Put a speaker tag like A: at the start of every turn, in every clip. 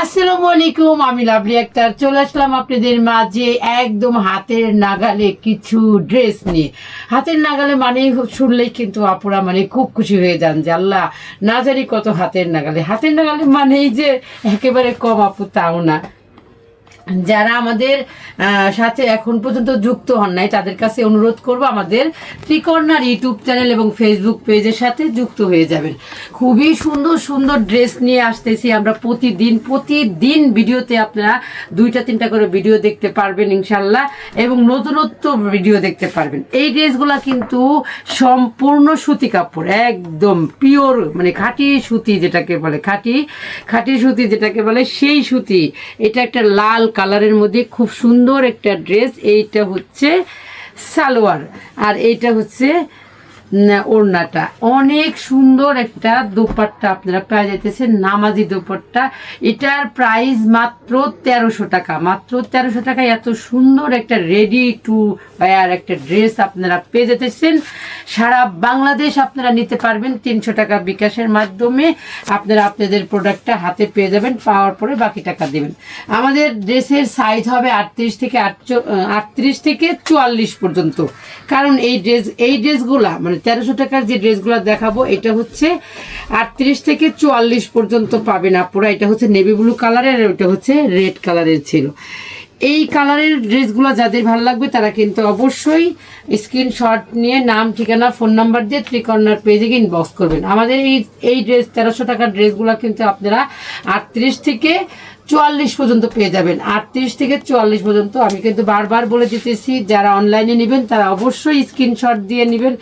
A: আসসালামু আলাইকুম, আমি লাভলি আক্তার। চলে আসলাম আপনাদের মাঝে একদম হাতের নাগালে কিছু ড্রেস নিয়ে। হাতের নাগালে মানেই শুনলেই কিন্তু আপুরা মানে খুব খুশি হয়ে যান যে আল্লাহ, না জানি কত হাতের নাগালে। হাতের নাগালে মানেই যে একেবারে কম আপু, তাও না। যারা আমাদের সাথে এখন পর্যন্ত যুক্ত হন নাই, তাদের কাছে অনুরোধ করব আমাদের ত্রিকর্ণার ইউটিউব চ্যানেল এবং ফেসবুক পেজের সাথে যুক্ত হয়ে যাবেন। খুবই সুন্দর সুন্দর ড্রেস নিয়ে আসতেছি আমরা প্রতিদিন। প্রতিদিন ভিডিওতে আপনারা দুইটা, তিনটা করে ভিডিও দেখতে পারবেন ইনশাল্লাহ, এবং নতুনত্ব ভিডিও দেখতে পারবেন। এই ড্রেসগুলো কিন্তু সম্পূর্ণ সুতি কাপড়, একদম পিওর মানে খাঁটি সুতি যেটাকে বলে, খাঁটি খাঁটি সুতি যেটাকে বলে সেই সুতি। এটা একটা লাল কালারের মধ্যে খুব সুন্দর একটা ড্রেস এইটা হচ্ছে সালোয়ার। আর এইটা হচ্ছে ওড়নাটা। অনেক সুন্দর একটা দোপাট্টা আপনারা পেয়ে যেতেছেন নামাজি দোপাট্টা। এটার প্রাইস মাত্র তেরোশো টাকা। মাত্র তেরোশো টাকায় এত সুন্দর একটা রেডি টু ওয়ার একটা ড্রেস আপনারা পেয়ে যেতেছেন সারা বাংলাদেশ আপনারা নিতে পারবেন তিনশো টাকা বিকাশের মাধ্যমে। আপনারা আপনাদের প্রোডাক্টটা হাতে পেয়ে যাবেন, পাওয়ার পরে বাকি টাকা দেবেন। আমাদের ড্রেসের সাইজ হবে আটত্রিশ থেকে আটত্রিশ থেকে চুয়াল্লিশ পর্যন্ত। কারণ এই ড্রেস এই ড্রেসগুলা মানে তেরোশো টাকার যে ড্রেসগুলো দেখাবো, এটা হচ্ছে আটত্রিশ থেকে চুয়াল্লিশ পর্যন্ত পাবেন আপুরা। এটা হচ্ছে নেভি ব্লু কালারের আর ওটা হচ্ছে রেড কালারের ছিল। এই কালারের ড্রেসগুলো যাদের ভালো লাগবে, তারা কিন্তু অবশ্যই স্ক্রিনশট নিয়ে নাম, ঠিকানা ফোন নাম্বার দিয়ে ত্রিকর্ণার পেজে ইনবক্স করবেন। আমাদের এই এই ড্রেস তেরোশো টাকার ড্রেসগুলো কিন্তু আপনারা আটত্রিশ থেকে চুয়াল্লিশ পর্যন্ত পেয়ে যাবেন। আটত্রিশ থেকে চুয়াল্লিশ পর্যন্ত আমি কিন্তু বারবার বলে দিতেছি, যারা অনলাইনে নেবেন, তারা অবশ্যই স্ক্রিনশট দিয়ে নেবেন।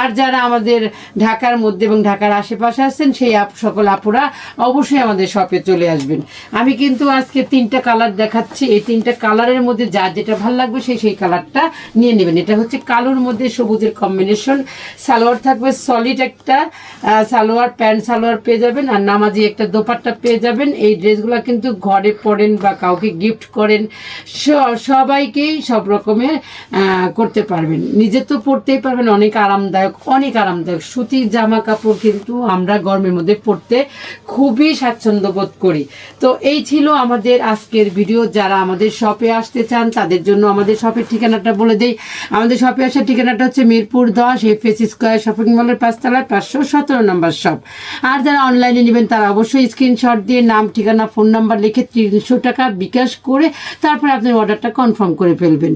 A: আর যারা আমাদের ঢাকার মধ্যে এবং ঢাকার আশেপাশে আসছেন সেই আপ সকল আপুরা অবশ্যই আমাদের শপে চলে আসবেন। আমি কিন্তু আজকে তিনটা কালার দেখাচ্ছি। এই তিনটা কালারের মধ্যে যা যেটা ভালো লাগবে সেই সেই কালারটা নিয়ে নেবেন। এটা হচ্ছে কালোর মধ্যে সবুজের কম্বিনেশন সালোয়ার থাকবে সলিড একটা সালোয়ার প্যান্ট সালোয়ার পেয়ে যাবেন। আর নামাজি একটা দোপাট্টা পেয়ে যাবেন। এই ড্রেসগুলো কিন্তু ঘরে পরেন বা কাউকে গিফট করেন সবাইকেই সব রকমের করতে পারবেন। নিজে তো পরতেই পারবেন, অনেক আরামদায়ক অনেক আরামদায়ক। সুতির জামা কাপড় কিন্তু আমরা গরমের মধ্যে পরতে খুবই স্বাচ্ছন্দ্য বোধ করি। তো এই ছিল আমাদের আজকের ভিডিও যারা আমাদের শপে আসতে চান, তাদের জন্য আমাদের শপের ঠিকানাটা বলে দেই। আমাদের শপে আসার ঠিকানাটা হচ্ছে মিরপুর দশ এফএস স্কোয়ার শপিং মলের পাঁচতলায় পাঁচশো সতেরো নম্বর শপ আর যারা অনলাইনে নেবেন, তারা অবশ্যই স্ক্রিনশট দিয়ে নাম, ঠিকানা ফোন নাম্বার লিখে তিনশো টাকা বিকাশ করে তারপরে আপনার অর্ডারটা কনফার্ম করে ফেলবেন।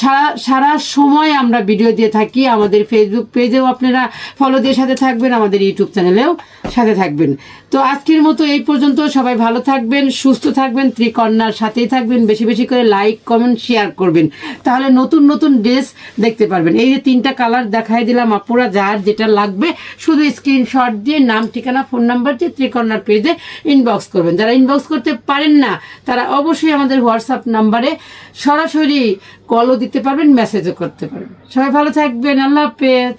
A: সারা সারা সময় আমরা ভিডিও দিয়ে থাকি, আমাদের ফেসবুক পেজেও আপনারা ফলো দিয়ে সাথে থাকবেন, আমাদের ইউটিউব চ্যানেলেও সাথে থাকবেন। তো আজকের মতো এই পর্যন্ত, সবাই ভালো থাকবেন, সুস্থ থাকবেন, ত্রিকন্যার সাথেই থাকবেন, বেশি বেশি করে লাইক কমেন্ট শেয়ার করবেন। তাহলে নতুন নতুন ড্রেস দেখতে পারবেন। এই যে তিনটা কালার দেখাই দিলাম আপুরা, যার যেটা লাগবে, শুধু স্ক্রিনশট দিয়ে নাম, ঠিকানা ফোন নাম্বার দিয়ে ত্রিকন্যার পেজে ইনবক্স করবেন। যারা ইনবক্স করতে পারেন না, তারা অবশ্যই আমাদের হোয়াটসঅ্যাপ নাম্বারে সরাসরি কলও দিতে পারবেন মেসেজও করতে পারবেন। সবাই ভালো থাকবেন, আল্লাহ হাফেজ।